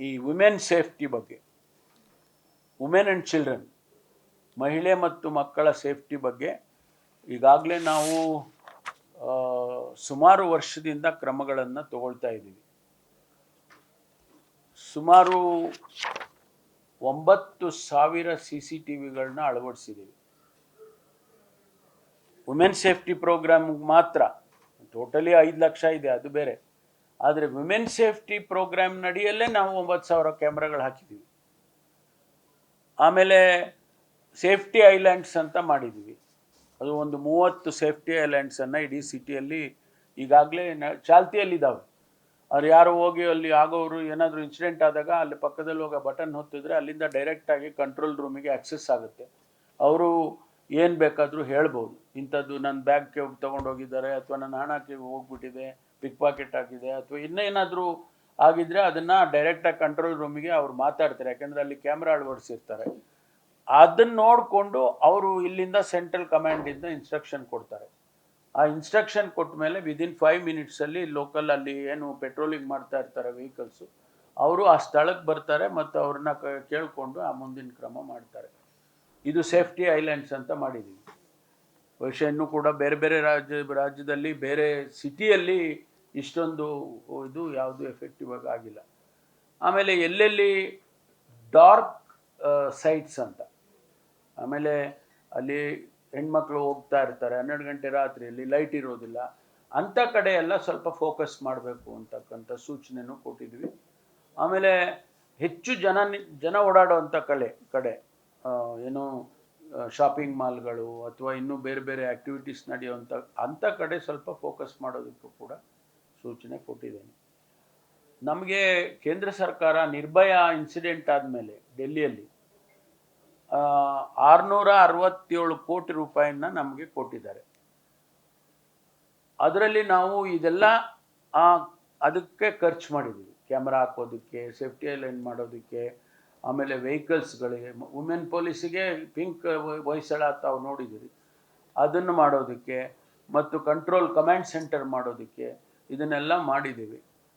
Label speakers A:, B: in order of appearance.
A: ಈ women safety ಬಗ್ಗೆ women and children ಮಹಿಳೆ ಮತ್ತು ಮಕ್ಕಳ ಸೇಫ್ಟಿ ಬಗ್ಗೆ ಈಗಾಗಲೇ ನಾವು ಸುಮಾರು ವರ್ಷದಿಂದ ಕ್ರಮಗಳನ್ನು ತಗೊಳ್ತಾ ಇದ್ದೀವಿ. ಸುಮಾರು ಒಂಬತ್ತು ಸಾವಿರ ಸಿ ಸಿ ಟಿ ವಿಗಳನ್ನ ಅಳವಡಿಸಿದ್ದೀವಿ. ವುಮೆನ್ ಸೇಫ್ಟಿ ಪ್ರೋಗ್ರಾಮ್ ಮಾತ್ರ ಟೋಟಲಿ ಐದು ಲಕ್ಷ ಇದೆ, ಅದು ಬೇರೆ. ಆದರೆ ವಿಮೆನ್ ಸೇಫ್ಟಿ ಪ್ರೋಗ್ರಾಮ್ ನಡಿಯಲ್ಲೇ ನಾವು ಒಂಬತ್ತು ಸಾವಿರ ಕ್ಯಾಮ್ರಾಗಳು ಹಾಕಿದ್ದೀವಿ ಆಮೇಲೆ ಸೇಫ್ಟಿ ಐಲ್ಯಾಂಡ್ಸ್ ಅಂತ ಮಾಡಿದ್ದೀವಿ ಅದು ಒಂದು ಮೂವತ್ತು ಸೇಫ್ಟಿ ಐಲ್ಯಾಂಡ್ಸನ್ನು ಇಡೀ ಸಿಟಿಯಲ್ಲಿ ಈಗಾಗಲೇ ನ ಚಾಲ್ತಿಯಲ್ಲಿದ್ದಾವೆ ಅವ್ರು ಯಾರು ಹೋಗಿ ಅಲ್ಲಿ ಆಗೋರು, ಏನಾದರೂ ಇನ್ಸಿಡೆಂಟ್ ಆದಾಗ ಅಲ್ಲಿ ಪಕ್ಕದಲ್ಲಿ ಹೋಗೋ ಬಟನ್ ಹೊತ್ತಿದ್ರೆ ಅಲ್ಲಿಂದ ಡೈರೆಕ್ಟಾಗಿ ಕಂಟ್ರೋಲ್ ರೂಮಿಗೆ ಆಕ್ಸೆಸ್ ಆಗುತ್ತೆ. ಅವರು ಏನು ಬೇಕಾದರೂ ಹೇಳ್ಬೋದು. ಇಂಥದ್ದು ನನ್ನ ಬ್ಯಾಗ್ ತೊಗೊಂಡೋಗಿದ್ದಾರೆ ಅಥವಾ ನನ್ನ ಹಣಕ್ಕೆ ಹೋಗ್ಬಿಟ್ಟಿದೆ ಪಿಕ್ ಪಾಕೆಟ್ ಆಗಿದೆ ಅಥವಾ ಇನ್ನೇನಾದರೂ ಆಗಿದ್ರೆ ಅದನ್ನು ಡೈರೆಕ್ಟಾಗಿ ಕಂಟ್ರೋಲ್ ರೂಮಿಗೆ ಅವ್ರು ಮಾತಾಡ್ತಾರೆ. ಯಾಕೆಂದರೆ ಅಲ್ಲಿ ಕ್ಯಾಮ್ರಾ ಅಳವಡಿಸಿರ್ತಾರೆ. ಅದನ್ನ ನೋಡಿಕೊಂಡು ಅವರು ಇಲ್ಲಿಂದ ಸೆಂಟ್ರಲ್ ಕಮಾಂಡಿಂದ ಇನ್ಸ್ಟ್ರಕ್ಷನ್ ಕೊಡ್ತಾರೆ. ಆ ಇನ್ಸ್ಟ್ರಕ್ಷನ್ ಕೊಟ್ಟ ಮೇಲೆ ವಿದಿನ್ ಫೈವ್ ಮಿನಿಟ್ಸಲ್ಲಿ ಲೋಕಲ್ ಅಲ್ಲಿ ಏನು ಪೆಟ್ರೋಲಿಂಗ್ ಮಾಡ್ತಾ ಇರ್ತಾರೆ ವೆಹಿಕಲ್ಸು ಅವರು ಆ ಸ್ಥಳಕ್ಕೆ ಬರ್ತಾರೆ ಮತ್ತು ಅವ್ರನ್ನ ಕೇಳಿಕೊಂಡು ಆ ಮುಂದಿನ ಕ್ರಮ ಮಾಡ್ತಾರೆ. ಇದು ಸೇಫ್ಟಿ ಐಲ್ಯಾಂಡ್ಸ್ ಅಂತ ಮಾಡಿದ್ದೀವಿ ಬಹುಶಃ ಇನ್ನೂ ಕೂಡ ಬೇರೆ ಬೇರೆ ರಾಜ್ಯ ರಾಜ್ಯದಲ್ಲಿ ಬೇರೆ ಸಿಟಿಯಲ್ಲಿ ಇಷ್ಟೊಂದು ಇದು ಯಾವುದು ಎಫೆಕ್ಟಿವ್ ಆಗಿ ಆಗಿಲ್ಲ. ಆಮೇಲೆ ಎಲ್ಲೆಲ್ಲಿ ಡಾರ್ಕ್ ಸೈಟ್ಸ್ ಅಂತ. ಆಮೇಲೆ ಅಲ್ಲಿ ಹೆಣ್ಮಕ್ಳು ಹೋಗ್ತಾ ಇರ್ತಾರೆ ಹನ್ನೆರಡು ಗಂಟೆ ರಾತ್ರಿಯಲ್ಲಿ ಲೈಟ್ ಇರೋದಿಲ್ಲ. ಅಂಥ ಕಡೆ ಎಲ್ಲ ಸ್ವಲ್ಪ ಫೋಕಸ್ ಮಾಡಬೇಕು ಅಂತಕ್ಕಂಥ ಸೂಚನೆನೂ ಕೊಟ್ಟಿದ್ವಿ. ಆಮೇಲೆ ಹೆಚ್ಚು ಜನ ಜನ ಓಡಾಡುವಂಥ ಕಡೆ ಕಡೆ ಆ, ಏನು ಶಾಪಿಂಗ್ ಮಾಲ್ಗಳು ಅಥವಾ ಇನ್ನೂ ಬೇರೆ ಬೇರೆ ಆ್ಯಕ್ಟಿವಿಟೀಸ್ ನಡೆಯುವಂಥ ಅಂಥ ಕಡೆ ಸ್ವಲ್ಪ ಫೋಕಸ್ ಮಾಡೋದಕ್ಕೂ ಕೂಡ ಸೂಚನೆ ಕೊಟ್ಟಿದ್ದೇನೆ. ನಮಗೆ ಕೇಂದ್ರ ಸರ್ಕಾರ ನಿರ್ಭಯ ಇನ್ಸಿಡೆಂಟ್ ಆದಮೇಲೆ ಡೆಲ್ಲಿಯಲ್ಲಿ ಆರುನೂರ ಅರವತ್ತೇಳು ಕೋಟಿ ರೂಪಾಯಿನ ನಮಗೆ ಕೊಟ್ಟಿದ್ದಾರೆ. ಅದರಲ್ಲಿ ನಾವು ಇದೆಲ್ಲ ಅದಕ್ಕೆ ಖರ್ಚು ಮಾಡಿದ್ದೀವಿ. ಕ್ಯಾಮ್ರಾ ಹಾಕೋದಕ್ಕೆ ಸೇಫ್ಟಿ ಲೈನ್ ಮಾಡೋದಕ್ಕೆ ಆಮೇಲೆ ವೆಹಿಕಲ್ಸ್ಗಳಿಗೆ, ವುಮೆನ್ ಪೊಲೀಸಿಗೆ ಪಿಂಕ್ ಹೊಯ್ಸಳ ತಾವು ನೋಡಿದ್ದೀರಿ. ಅದನ್ನು ಮಾಡೋದಕ್ಕೆ ಮತ್ತು ಕಂಟ್ರೋಲ್ ಕಮಾಂಡ್ ಸೆಂಟರ್ ಮಾಡೋದಕ್ಕೆ ಇದನ್ನೆಲ್ಲ ಮಾಡಿದ್ದೀವಿ.